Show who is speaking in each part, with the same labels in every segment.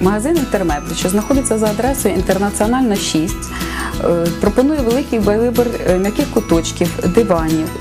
Speaker 1: Магазин Інтермеблі, що знаходиться за адресою Інтернаціональна 6, е, пропонує великий вибір е, м'яких куточків, диванів,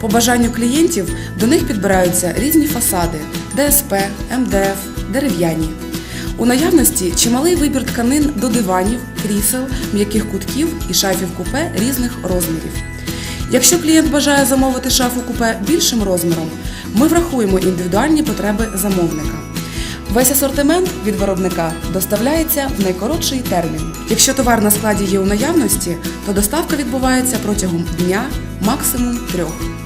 Speaker 2: По бажанню клієнтів до них підбираються різні фасади ДСП, МДФ, дерев'яні. У наявності чималий вибір тканин до диванів, крісел, м'яких кутків і шафів купе різних розмірів. Якщо клієнт бажає замовити шафу купе більшим розміром, ми врахуємо індивідуальні потреби замовника. Весь асортимент від виробника доставляється в найкоротший термін. Якщо товар на складі є у наявності, то доставка відбувається протягом дня, максимум трьох.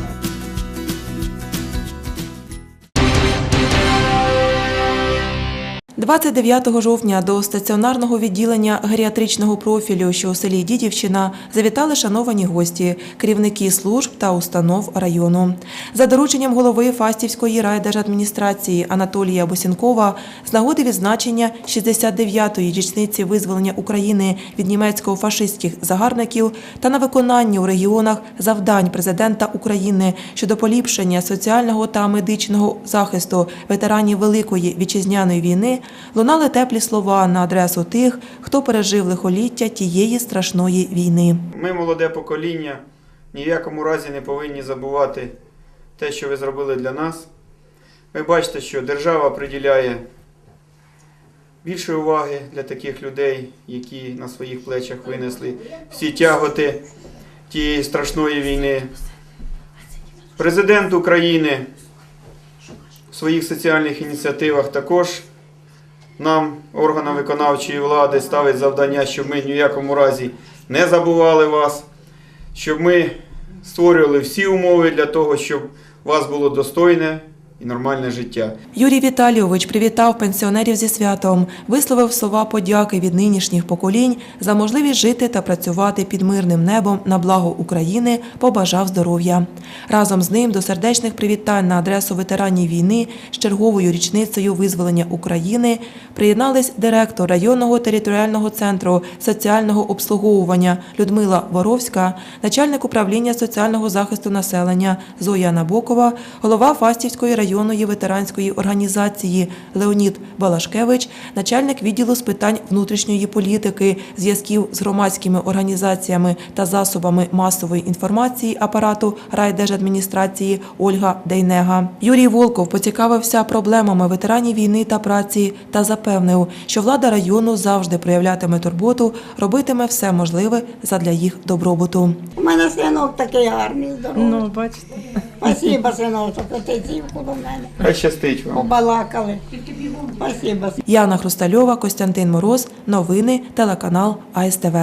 Speaker 3: 29 жовтня до стаціонарного відділення геріатричного профілю, що у селі Дідівщина, завітали шановані гості, керівники служб та установ району. За дорученням голови Фастівської райдержадміністрації Анатолія Босінкова з нагоди відзначення 69-ї річниці визволення України від німецько-фашистських загарбників та на виконання у регіонах завдань президента України щодо поліпшення соціального та медичного захисту ветеранів Великої вітчизняної війни лунали теплі слова на адресу тих, хто пережив лихоліття тієї страшної війни.
Speaker 4: Ми, молоде покоління, ні в якому разі не повинні забувати те, що ви зробили для нас. Ви бачите, що держава приділяє більше уваги для таких людей, які на своїх плечах винесли всі тяготи тієї страшної війни. Президент України в своїх соціальних ініціативах також нам, органам виконавчої влади, ставить завдання, щоб ми в якому разі не забували вас, щоб ми створювали всі умови для того, щоб у вас було достойне і нормальне життя.
Speaker 3: Юрій Віталійович привітав пенсіонерів зі святом, висловив слова подяки від нинішніх поколінь за можливість жити та працювати під мирним небом на благо України, побажав здоров'я. Разом з ним до сердечних привітань на адресу ветеранів війни з черговою річницею визволення України приєднались директор районного територіального центру соціального обслуговування Людмила Воровська, начальник управління соціального захисту населення Зоя Набокова, голова Фастівської районної ветеранської організації Леонід Балашкевич, начальник відділу з питань внутрішньої політики, зв'язків з громадськими організаціями та засобами масової інформації апарату райдержадміністрації Ольга Дейнега. Юрій Волков поцікавився проблемами ветеранів війни та праці та запевнив, що влада району завжди проявлятиме турботу, робитиме все можливе задля їх добробуту.
Speaker 5: У мене синок такий гарний, здоровий.
Speaker 6: Ну, бачите.
Speaker 5: Спасибо, синочок, що ти до мене.
Speaker 4: Хай щастить вам.
Speaker 5: Побалакали. Спасибо.
Speaker 3: Яна Хрустальова, Костянтин Мороз. Новини, телеканал АСТВ.